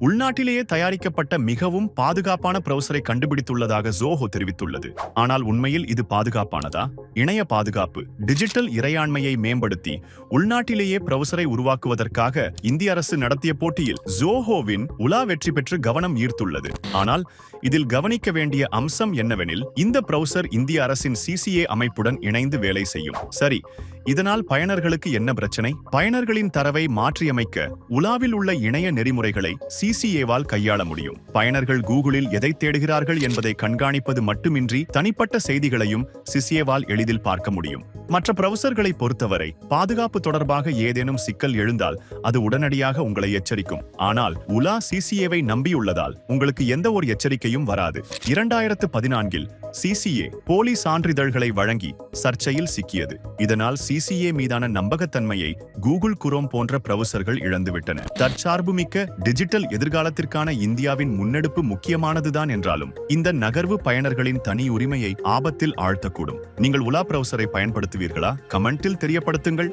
உள்நாட்டிலேயே தயாரிக்கப்பட்ட மிகவும் பாதுகாப்பான ப்ரௌசரை கண்டுபிடித்துள்ளதாக ஜோஹோ தெரிவித்துள்ளது. ஆனால் உண்மையில் இது பாதுகாப்பானதா? இணைய பாதுகாப்பு டிஜிட்டல் இறையாண்மையை மேம்படுத்தி உள்நாட்டிலேயே ப்ரௌசரை உருவாக்குவதற்காக இந்திய அரசு நடத்திய போட்டியில் ஜோஹோவின் உலா வெற்றி பெற்று கவனம் ஈர்த்துள்ளது. ஆனால் இதில் கவனிக்க வேண்டிய அம்சம் என்னவெனில் இந்த ப்ரௌசர் இந்திய அரசின் சிசிஏ அமைப்புடன் இணைந்து வேலை செய்யும். சரி இதனால் பயனர்களுக்கு என்ன பிரச்சனை? பயனர்களின் தரவை மாற்றியமைக்க உலாவில் உள்ள இணைய நெறிமுறைகளை சிசிஏவால் கையாள முடியும். பயனர்கள் கூகுளில் எதை தேடுகிறார்கள் என்பதை கண்காணிப்பது மட்டுமின்றி தனிப்பட்ட செய்திகளையும் சிசிஏவால் எளிதில் பார்க்க முடியும். மற்ற பிரவுசர்களை பொறுத்தவரை பாதுகாப்பு தொடர்பாக ஏதேனும் சிக்கல் எழுந்தால் அது உடனடியாக உங்களை எச்சரிக்கும். ஆனால் உலா சிசிஏவை நம்பியுள்ளதால் உங்களுக்கு எந்த ஒரு எச்சரிக்கையும் வராது. இரண்டாயிரத்து பதினான்கில் சிசிஏ போலி சான்றிதழ்களை வழங்கி சர்ச்சையில் சிக்கியது. இதனால் சி சிசிஏ மீதான நம்பகத்தன்மையை கூகுள் குரோம் போன்ற பிரவுசர்கள் இழந்துவிட்டன. தற்சார்புமிக்க டிஜிட்டல் எதிர்காலத்திற்கான இந்தியாவின் முன்னெடுப்பு முக்கியமானதுதான் என்றாலும் இந்த நகர்வு பயனர்களின் தனி உரிமையை ஆபத்தில் ஆழ்த்தக்கூடும். நீங்கள் உலா பிரவுசரை பயன்படுத்துவீர்களா? கமெண்டில் தெரியப்படுத்துங்கள்.